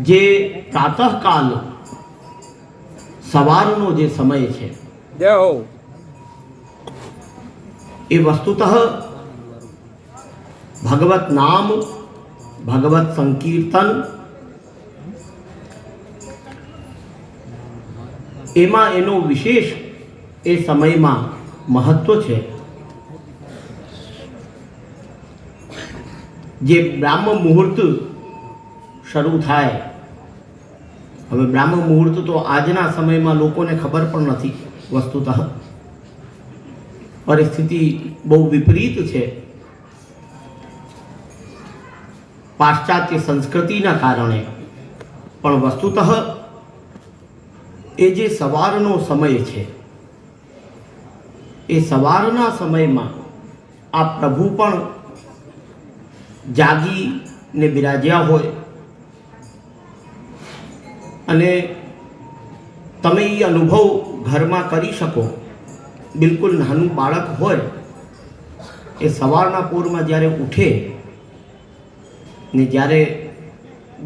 જે પ્રાતઃકાલ સવારનો જે સમય છે એ વસ્તુતઃ ભગવત નામ ભગવત સંકીર્તન એમાં એનો વિશેષ એ સમયમાં મહત્વ છે. જે બ્રાહ્મ મુહૂર્ત શરૂ થાય. હવે બ્રાહ્મ મુહૂર્ત તો આજના સમયમાં લોકોને ખબર પણ નથી વસ્તુતઃ. પરિસ્થિતિ બહુ વિપરીત છે. પાશ્ચાત્ય સંસ્કૃતિના કારણે. પણ વસ્તુતઃ એ જે સવારનો સમય છે, એ સવારના સમયમાં આ પ્રભુ પણ જાગીને બિરાજ્યા હોય અને તમે એ અનુભવ ઘરમાં કરી શકો. બિલકુલ નાનું બાળક હોય એ સવારના પૂરમાં જ્યારે ઉઠે ને જ્યારે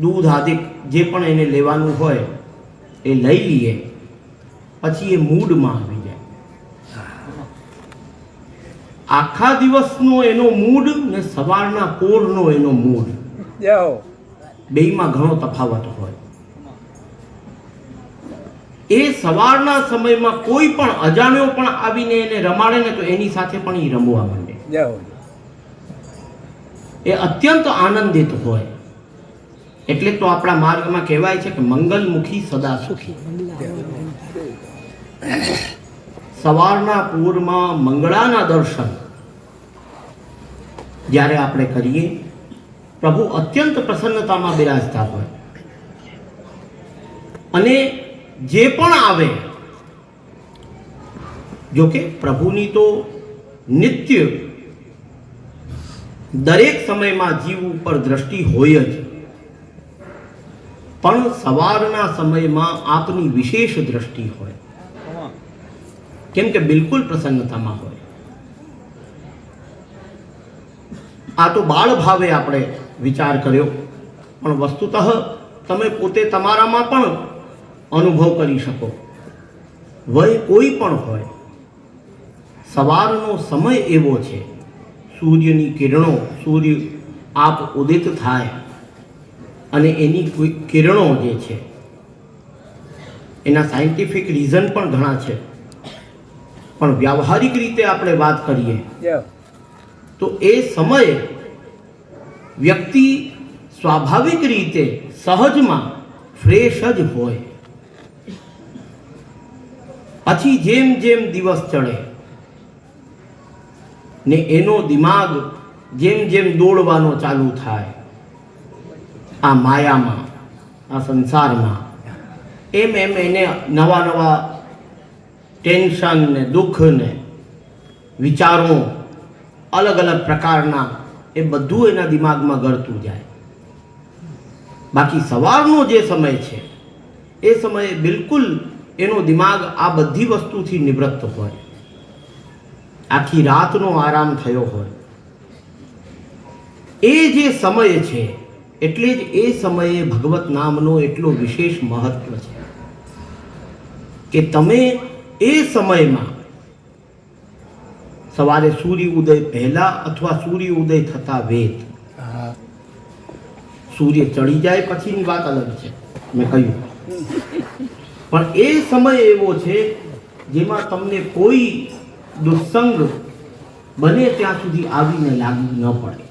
દૂધ આદિક જે પણ એને લેવાનું હોય એ લઈ લઈએ પછી એ મૂડમાં આવી જાય. આખા દિવસનો એનો મૂડ ને સવારના પોરનો એનો મૂડ. બેમાં ઘણો તફાવત હોય. એ સવારના સમયમાં કોઈ પણ અજાણ્યો પણ આવીને એને રમાડે ને તો એની સાથે પણ એ રમવા માંડે. એ અત્યંત આનંદિત હોય. એટલે તો આપણા માર્ગમાં કહેવાય છે કે મંગલમુખી સદા સુખી. સવારના પૂરમાં મંગળાના દર્શન જ્યારે આપણે કરીએ પ્રભુ અત્યંત પ્રસન્નતામાં બિરાજતા હોય. અને જે પણ આવે. જોકે પ્રભુની તો નિત્ય દરેક સમયમાં જીવ ઉપર દ્રષ્ટિ હોય જ. પણ સવારના સમયમાં આપની વિશેષ દ્રષ્ટિ હોય. કેમ કે બિલકુલ પ્રસન્નતામાં હોય. આ તો બાળ ભાવે આપણે વિચાર કર્યો. પણ વસ્તુતઃ તમે પોતે તમારામાં પણ અનુભવ કરી શકો. વય કોઈ પણ હોય સવારનો સમય એવો છે સૂર્યની કિરણો સૂર્ય આપ ઉદિત થાય અને એની કિરણો જે છે એના સાયન્ટિફિક રીઝન પણ ઘણા છે. પણ વ્યવહારિક રીતે આપણે વાત કરીએ તો એ સમયે વ્યક્તિ સ્વાભાવિક રીતે સહજમાં ફ્રેશ જ હોય. પછી જેમ જેમ દિવસ ચડે ને એનો દિમાગ જેમ જેમ દોડવાનો ચાલુ થાય, આ માયામાં, આ સંસારમાં, એમ એમ એને નવા નવા ટેન્શન ને દુઃખ ને વિચારો અલગ અલગ પ્રકારના એ બધું એના દિમાગમાં ગળતું જાય. બાકી સવારનો જે સમય છે, એ સમયે બિલકુલ એનો દિમાગ આ બધી વસ્તુથી નિવૃત્ત હોય. આખી રાતનો આરામ થયો હોય. એ જે સમય છે એટલે જ એ સમયે ભગવત નામનો એટલો વિશેષ મહત્વ છે. કે તમે એ સમયમાં સવારે સૂર્ય ઉદય પહેલા અથવા સૂર્ય ઉદય થતા વેત સૂર્ય ચડી જાય પછીની વાત અલગ છે. મેં કહ્યું. પણ એ સમય એવો છે જેમાં તમને કોઈ દુસંગ બને ત્યાં સુધી આવીને લાગવું ન પડે.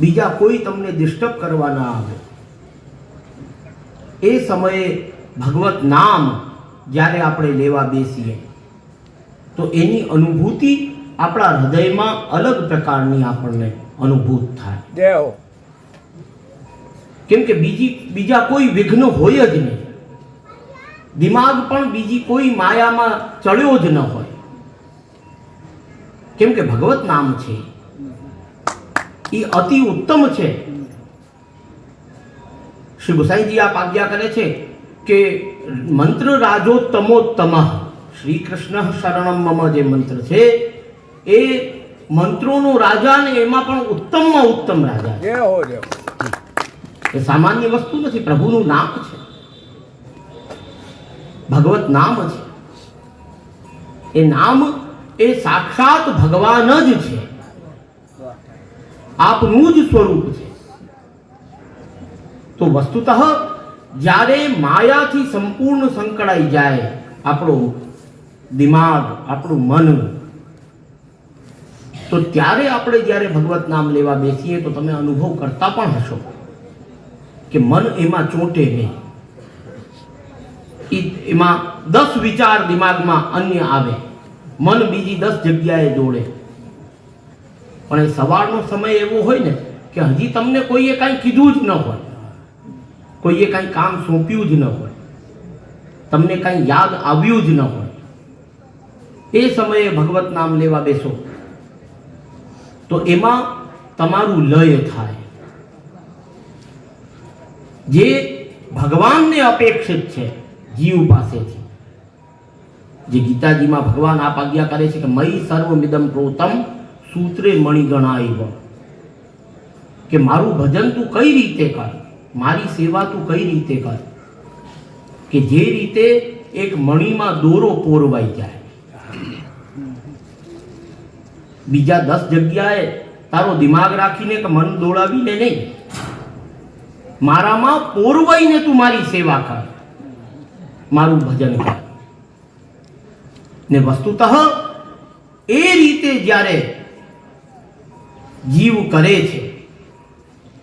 બીજા કોઈ તમને ડિસ્ટર્બ કરવા ના આવે. એ સમયે ભગવત નામ જ્યારે આપણે લેવા બેસીએ, તો એની અનુભૂતિ આપણા હૃદયમાં અલગ પ્રકારની આપણને અનુભૂત થાય. કેમ કે બીજી બીજા કોઈ વિઘ્ન હોય જ નહીં. દિમાગ પણ બીજી કોઈ માયામાં ચડ્યો જ ન હોય. કેમ કે ભગવત નામ છે. એ અતિ ઉત્તમ છે. શ્રી ગુસાઈજી આપ આજ્ઞા કરે છે કે મંત્ર રાજોત્તમોત્તમ શ્રી કૃષ્ણ શરણમ મમ જે મંત્ર છે, એ મંત્રોનો રાજા ને એમાં પણ ઉત્તમમાં ઉત્તમ રાજા છે. એ સામાન્ય વસ્તુ નથી, પ્રભુનું નામ છે. ભગવત નામ છે એ નામ એ સાક્ષાત ભગવાન જ છે. આપનું જ સ્વરૂપ છે. તો વસ્તુતઃ જ્યારે માયાથી સંપૂર્ણ સંકળાઈ જાય આપણો દિમાગ, આપણું મન, તો ત્યારે આપણે જ્યારે ભગવત નામ લેવા બેસીએ તો તમે અનુભવ કરતા પણ હશો. કે મન એમાં ચોંટે નહીં. એમાં દસ વિચાર દિમાગમાં અન્ય આવે. મન બીજી દસ જગ્યાએ દોડે પણ સવારનો સમય એવો હોય ને કે હજી તમને કોઈએ કાંઈ કીધું જ ન હોય. કોઈએ કાંઈ કામ સોંપ્યું જ ન હોય. તમને કાંઈ યાદ આવ્યું જ ન હોય. એ સમયે ભગવત નામ લેવા બેસો. તો એમાં તમારું લય થાય. જે ભગવાનને અપેક્ષિત છે, જીવ પાસેથી. જે ગીતાજીમાં ભગવાન આપ આજ્ઞા કરે છે કે મય સર્વમિદમ પ્રોતમ સૂત્રે મણિગણાઈવ કે મારું ભજન તું કઈ રીતે કર? મારી સેવા તું કઈ રીતે કર? કે જે રીતે એક મણીમાં દોરો પોરવાઈ જાય. બીજા દસ જગ્યાએ તારો દિમાગ રાખીને કે મન દોડાવીને નહીં. મારામાં પોરવાઈને તું મારી સેવા કર. મારું ભજન કર. ને વસ્તુતઃ એ રીતે જ્યારે જીવ કરે છે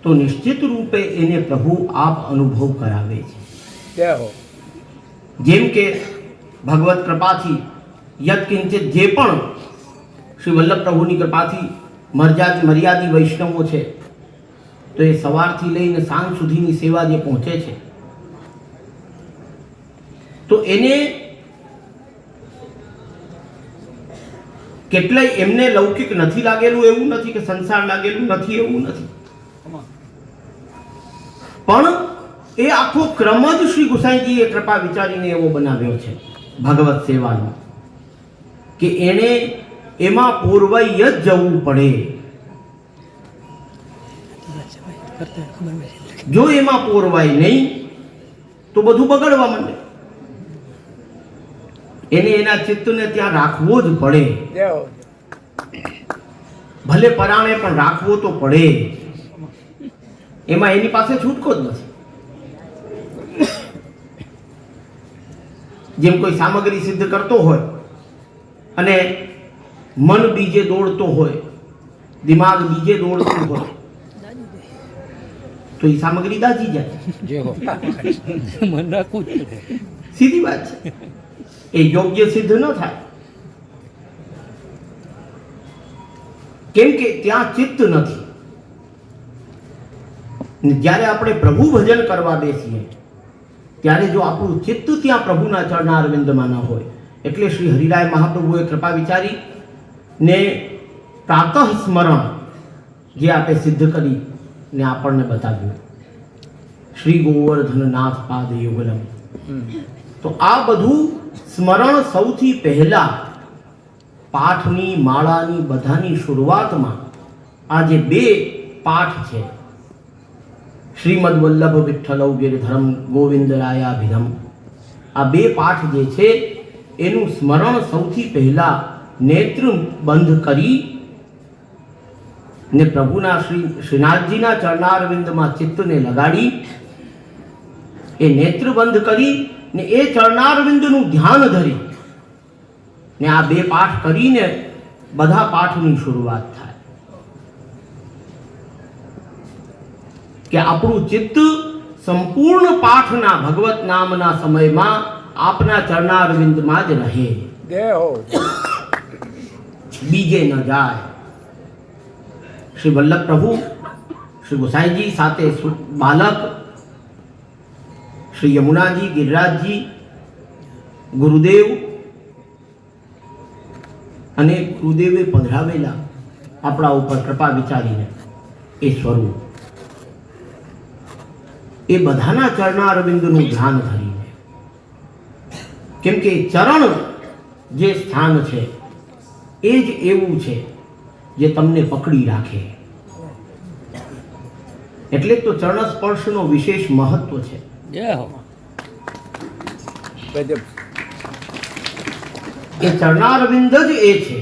તો નિશ્ચિત રૂપે એને પ્રભુ આપ અનુભવ કરાવે છે. જેમ કે ભગવત કૃપાથી યત્કિંચિત જે પણ શ્રી વલ્લભ પ્રભુની કૃપાથી મર્યાદ મર્યાદી વૈષ્ણવો છે તો એ સવારથી લઈને સાંજ સુધીની સેવા જે પહોંચે છે. તો એને કેટલાય એમને લૌકિક નથી લાગેલું, એવું નથી કે સંસાર લાગેલું નથી, એવું નથી. પણ એ આખો ક્રમ જ શ્રી ગુસાઈજીએ કૃપા વિચારીને એવો બનાવ્યો છે, ભગવત સેવાનો, કે એણે એમાં પૂર્વય જ જવું પડે. જો એમાં પોરવાય નહીં, તો બધું બગડવા માંડે. એને એના ચિત્તને ત્યાં રાખવો જ પડે. ભલે પરાણે પણ રાખવો તો પડે. એમાં એની પાસે છૂટકો જ નથી. જેમ કોઈ સામગ્રી સિદ્ધ કરતો હોય અને મન બીજે દોડતો હોય, દિમાગ બીજે દોડતું હોય તો એ સામગ્રી દાજી જાય. મન રાખવું સીધી વાત છે. એ યોગ્ય સિદ્ધ ન થાય. કેમ કે ત્યાં ચિત્ત નથી. જ્યારે આપણે પ્રભુ ભજન કરવા બેસીએ ત્યારે જો આપણું ચિત્ત ત્યાં પ્રભુના ચરણા અરવિંદમાં ન હોય એટલે શ્રી હરિરાય મહાપ્રભુએ કૃપા વિચારી ને પ્રાતઃ સ્મરણ જે આપણે સિદ્ધ કરી ને આપણને બતાવ્યું. શ્રી ગોવર્ધનનાથ પાદ યુગલમ. તો આ બધું સ્મરણ સૌથી પહેલા પાઠની માળાની બધાની શરૂઆતમાં આ જે બે પાઠ છે શ્રીમદ વલ્લભ વિઠ્ઠલૌ ગિરધરમ ગોવિંદરાયાભિધમ આ બે પાઠ જે છે, એનું સ્મરણ સૌથી પહેલા નેત્ર બંધ કરી ને પ્રભુના શ્રી શ્રીનાથજીના ચરણારવિંદમાં ચિત્તને લગાડી એ નેત્ર બંધ કરી ને એ ચરણારવિંદનું ધ્યાન ધરી ને આ બે પાઠ કરીને બધા પાઠની શરૂઆત થાય. કે આપણું ચિત્ત સંપૂર્ણ પાઠના ભગવત નામના સમયમાં આપના ચરણારવિંદમાં જ રહે. બીજે ન જાય. શ્રી વલ્લભ પ્રભુ, શ્રી ગોસાઈજી સાથે બાલક, શ્રી યમુનાજી, ગિરિરાજજી, ગુરુદેવ અને ગુરુદેવે પધરાવેલા આપણા ઉપર કૃપા વિચારીને એ સ્વરૂપ. એ બધાના ચરણારવિંદનું ધ્યાન ધરીને. કેમ કે ચરણ જે સ્થાન છે, એ જ એવું છે. જે તમને પકડી રાખે. એટલે તો ચરણ સ્પર્શનો વિશેષ મહત્વ છે. એ ચરણારવિંદ જ એ છે.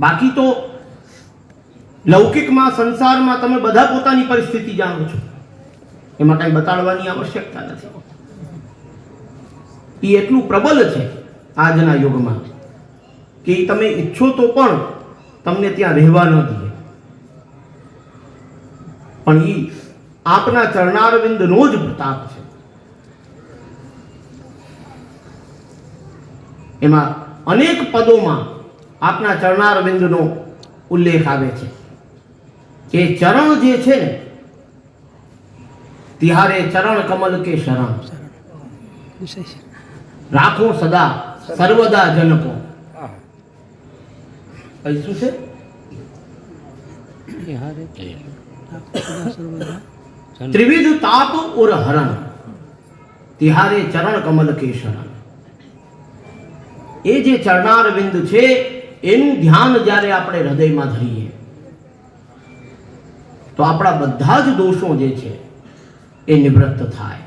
બાકી તો લૌકિકમાં સંસારમાં તમે બધા પોતાની પરિસ્થિતિ જાણો છો. એમાં કાંઈ બતાડવાની આવશ્યકતા નથી. એ એટલું પ્રબલ છે આજના યુગમાં કે તમે ઈચ્છો તો પણ તમને ત્યાં રહેવા ન દે. પણ એ આપના ચરણારવિંદનો જ પ્રતાપ છે. એમાં અનેક પદોમાં આપના ચરણારવિંદનો ઉલ્લેખ આવે છે કે ચરણ જે છે ને તિહારે ચરણ કમલ કે શરણ રાખો સદા સર્વદા જનકો. અહીં શું છે? ત્રિવિધ તાપ ઉર હરણ. તિહારે ચરણ કમલ કે શરણ એ જે ચરણારવિંદ છે એનું ધ્યાન જ્યારે આપણે હૃદયમાં ધરીએ તો આપણા બધા જ દોષો જે છે એ નિવૃત્ત થાય.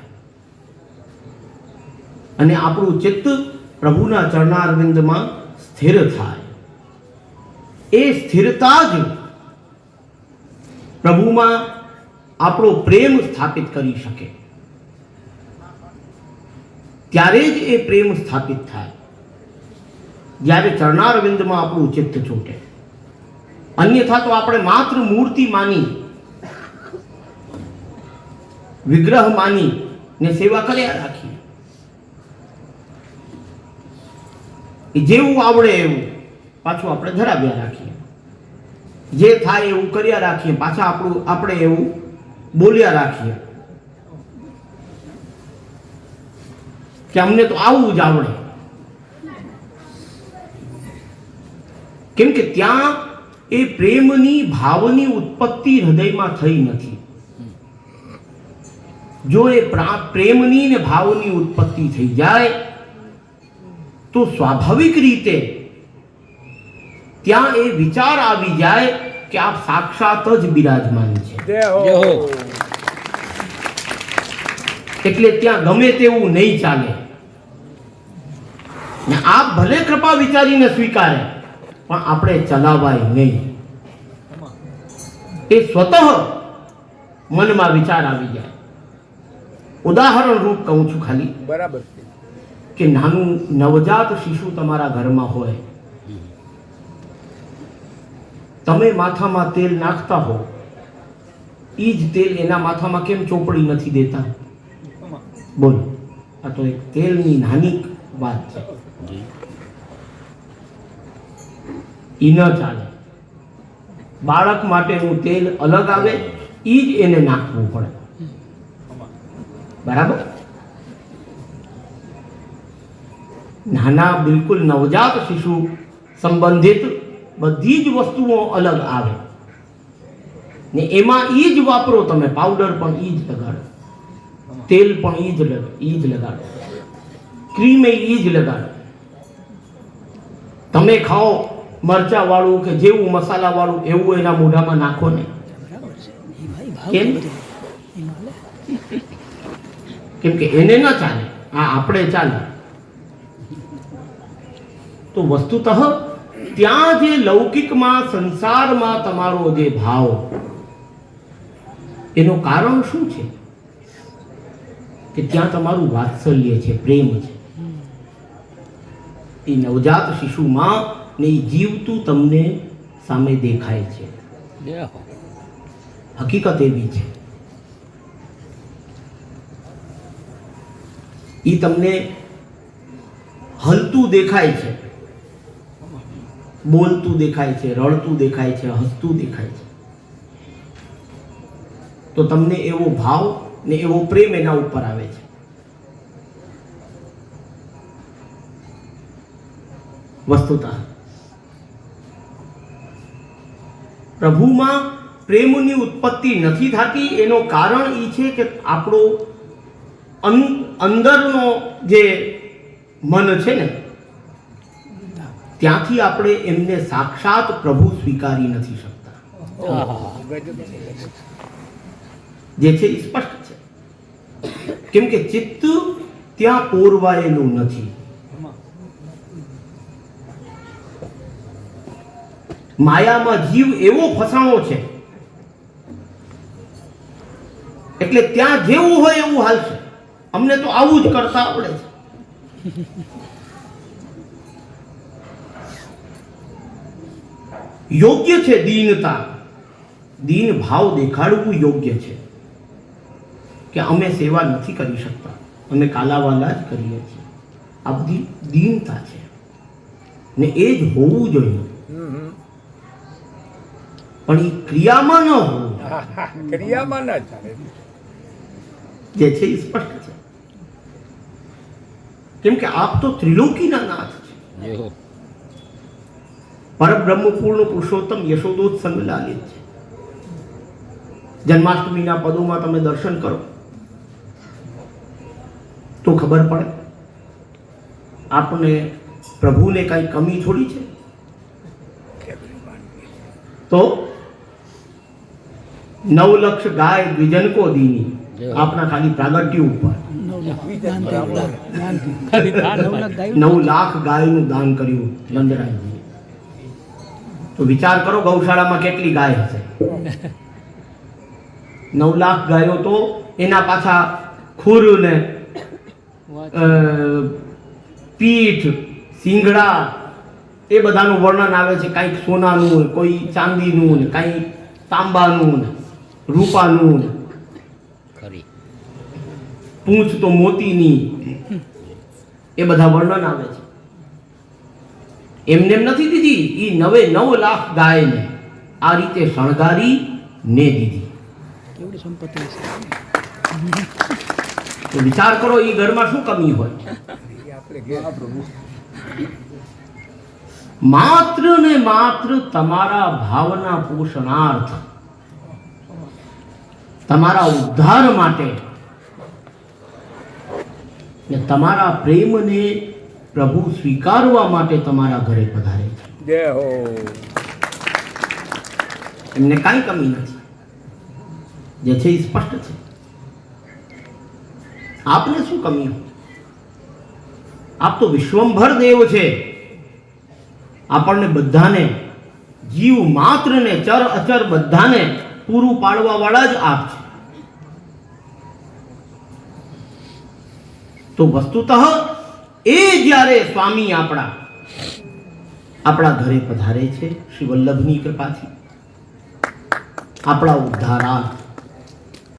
અને આપણું ચિત્ત પ્રભુના ચરણારવિંદમાં સ્થિર થાય. એ સ્થિરતા જ પ્રભુમાં આપણો પ્રેમ સ્થાપિત કરી શકે. ત્યારે જ એ પ્રેમ સ્થાપિત થાય. જ્યારે ચરણારવિંદમાં આપણું ચિત્ત છૂટે. અન્યથા તો આપણે માત્ર મૂર્તિ માની, વિગ્રહ માની ને સેવા કર્યા રાખીએ. જેવું આવડે એવું. પાછું આપણે ધરાવ્યા રાખીએ. જે થાય એવું કર્યા રાખીએ, પાછા આપણું, આપણે એવું બોલ્યા રાખીએ. કે અમને તો આવું જ આવડે. કેમ કે ત્યાં એ પ્રેમની, ભાવની ઉત્પત્તિ હૃદયમાં થઈ નથી. જો એ પ્રા- પ્રેમની ને ભાવની ઉત્પત્તિ થઈ જાય, તો સ્વાભાવિક રીતે ત્યાં એ વિચાર આવી જાય કે આપ સાક્ષાત જ બિરાજમાન છે. એટલે ત્યાં ગમે તેવું નહીં ચાલે. ને આપ ભલે કૃપા વિચારીને સ્વીકારે પણ આપણે ચલાવાય નહીં. એ સ્વતઃ મનમાં વિચાર આવી જાય. ઉદાહરણ રૂપ કહું છું ખાલી બરાબર. કે નાનું નવજાત શિશુ તમારા ઘરમાં હોય તમે માથામાં તેલ નાખતા હો. એ જ તેલ એના માથામાં કેમ ચોપડી નથી દેતા? બોલો. આ તો એક તેલની નાની વાત છે. એ ન ચાલે. બાળક માટેનું તેલ અલગ આવે એ જ એને નાખવું પડે. બરાબર? નાના, બિલકુલ નવજાત શિશુ સંબંધિત બધી જ વસ્તુઓ અલગ આવે. ને એમાં એ જ વાપરો તમે પાવડર પણ એ જ લગાડો. તેલ પણ એ જ ઈ જ લગાડો. ક્રીમ એ જ લગાડો. તમે ખાઓ મરચા વાળું કે જેવું મસાલા વાળું એવું એના મોઢામાં નાખો ને. કેમ? કેમ કે એને ન ચાલે, આ આપણે ચાલે. તો વસ્તુતઃ ત્યાં જે લૌકિકમાં સંસારમાં તમારો જે ભાવ એનું કારણ શું છે? કે ત્યાં તમારું વાત્સલ્ય છે પ્રેમ છે. એ નવજાત શિશુમાં ને જીવતું તમને સામે દેખાય છે. હકીકત એવી છે. એ તમને હલતું દેખાય છે. બોલતું દેખાય છે, રડતું દેખાય છે, હસતું દેખાય છે. તો તમને એવો ભાવ ને એવો પ્રેમ એના ઉપર આવે છે. વસ્તુતા. પ્રભુમાં પ્રેમની ઉત્પત્તિ નથી થતી, એનો કારણ એ છે કે આપણો અંદરનો જે મન છે ને ત્યાંથી આપણે એમને સાક્ષાત પ્રભુ સ્વીકારી નથી શકતા. જે છે સ્પષ્ટ છે. કેમ કે ચિત્ત ત્યાં પોરવાયેલું નથી. માયામાં જીવ એવો ફસાણો છે. એટલે ત્યાં જેવું હોય એવું હાલશે. અમને તો આવું જ કરતા આવડે છે. યોગ્ય છે દીનતા? દીન ભાવ દેખાડવું યોગ્ય છે. કે અમે સેવા નથી કરી શકતા. અમે કાલાવાલા જ કરીએ છીએ. આ બધી દીનતા છે. ને એ જ હોવું જોઈએ. પણ એ ક્રિયામાં ન હોવું ક્રિયામાં ના ચાલે. જે છે એ સ્પષ્ટ છે. કેમ કે આપ તો ત્રિલોકીના નાથ છે. જેવો. પરબ્રહ્મ પૂર્ણ પુરુષોત્તમ યશોદોત સંગલાલિત છે. જન્માષ્ટમીના પદોમાં તમે દર્શન કરો. તો ખબર પડે આપણે પ્રભુને કાંઈ કમી થોડી છે? તો નવ લક્ષ ગાય દ્વિજનકો દીની આપના ખાલી પ્રાગટ્ય ઉપર. નવ લાખ ગાયનું દાન કર્યું નંદરાયજી તો વિચાર કરો ગૌશાળામાં કેટલી ગાય હશે. નવ લાખ ગાયો તો એના પાછા ખુર ને પીઠ સિંગડા એ બધાનું વર્ણન આવે છે. કાંઈક સોનાનું કોઈ ચાંદીનું ને કાંઈ તાંબાનું ને રૂપાનું ને પૂંછ તો મોતીની. એ બધા વર્ણન આવે છે. એમને એમ નથી દીધી એ નવે નવ લાખ ગાયને આ રીતે શણગારી ને દીધી. તો વિચાર કરો એ ઘરમાં શું કમી હોય? માત્ર ને માત્ર તમારા ભાવના પોષણાર્થ તમારા ઉદ્ધાર માટે તમારા પ્રેમને પ્રભુ સ્વીકારવા માટે તમારા ઘરે પધારે. છે જય હો. એમને કાંઈ કમી નથી. જે છે એ સ્પષ્ટ છે. આપને શું કમી? આપ તો વિશ્વંભર દેવ છે. આપણને બધાને જીવ માત્રને ચર અચર બધાને પૂરું પાડવા વાળા જ આપ છે. તો વસ્તુતઃ એ જ્યારે સ્વામી આપણા આપણા ઘરે પધારે છે શ્રી વલ્લભની કૃપાથી. આપણા ઉદ્ધારાર્થ.